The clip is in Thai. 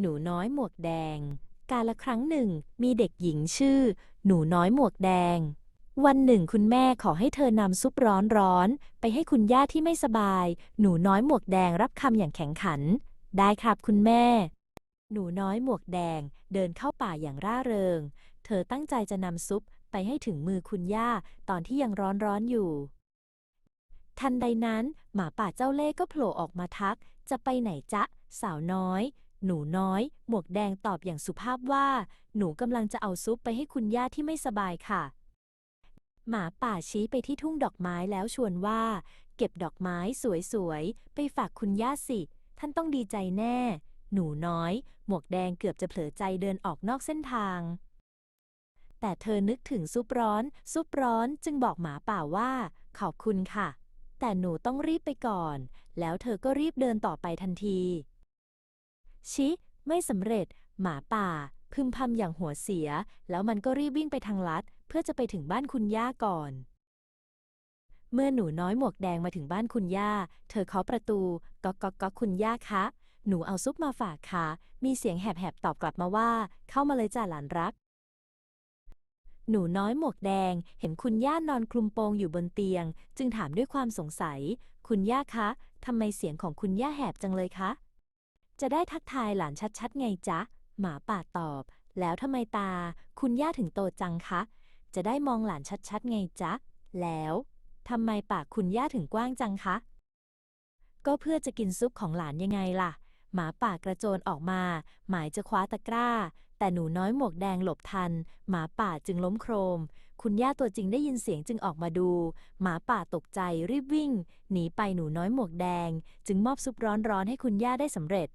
หนูน้อยหมวกแดง กาละครั้งหนึ่งมีเด็กหญิงชื่อ หนูน้อยหมวกแดง วันหนึ่งคุณแม่ขอให้เธอนำซุปร้อนๆไปให้คุณย่าที่ไม่สบาย หนูน้อยหมวกแดงรับคำอย่างแข็งขัน ได้ครับคุณแม่ หนูน้อยหมวกแดงเดินเข้าป่าอย่างร่าเริง เธอตั้งใจจะนำซุปไปให้ถึงมือคุณย่าตอนที่ยังร้อนๆอยู่ ทันใดนั้นหมาป่าเจ้าเล่ห์ก็โผล่ออกมาทัก จะไปไหนจ๊ะ สาวน้อย หนูน้อย หมวกแดงตอบอย่างสุภาพว่า หนูกำลังจะเอาซุปไปให้คุณย่าที่ไม่สบายค่ะ หมาป่าชี้ไปที่ทุ่งดอกไม้แล้วชวนว่า เก็บดอกไม้สวยๆ ไปฝากคุณย่าสิ ท่านต้องดีใจแน่ หนูน้อย หมวกแดงเกือบจะเผลอใจเดินออกนอกเส้นทาง แต่เธอนึกถึงซุปร้อน ซุปร้อนจึงบอกหมาป่าว่า ขอบคุณค่ะ แต่หนูต้องรีบไปก่อน แล้วเธอก็รีบเดินต่อไปทันที ชิ ไม่สำเร็จ หมาป่า พึมพำอย่างหัวเสีย แล้วมันก็รีบวิ่งไปทางลัด เพื่อจะไปถึงบ้านคุณย่าก่อน เมื่อหนูน้อยหมวกแดงมาถึงบ้านคุณย่า เธอเคาะประตู ก๊อกก๊อกก๊อกคุณย่าคะ หนูเอาซุปมาฝากค่ะ มีเสียงแหบๆตอบกลับมาว่า เข้ามาเลยจ้าหลานรักหนูน้อยหมวกแดง เห็นคุณย่านอนคลุมโปงอยู่บนเตียง จึงถามด้วยความสงสัย คุณย่าคะทำไมเสียงของคุณย่าแหบจังเลยคะ จะได้ทักทายหลานชัดๆไงจ๊ะ หมาป่าตอบ แล้วทำไมตา คุณย่าถึงโตจังคะ จะได้มองหลานชัดๆไงจ๊ะ แล้วทำไมปากคุณย่าถึงกว้างจังคะ ก็เพื่อจะกินซุปของหลานยังไงล่ะ หมาป่ากระโจนออกมา หมายจะคว้าตะกร้า แต่หนูน้อยหมวกแดงหลบทัน หมาป่าจึงล้มโครม คุณย่าตัวจริงได้ยินเสียงจึงออกมาดู หมาป่าตกใจรีบวิ่ง หนีไปหนูน้อยหมวกแดง จึงมอบซุปร้อนๆให้คุณย่าได้สำเร็จ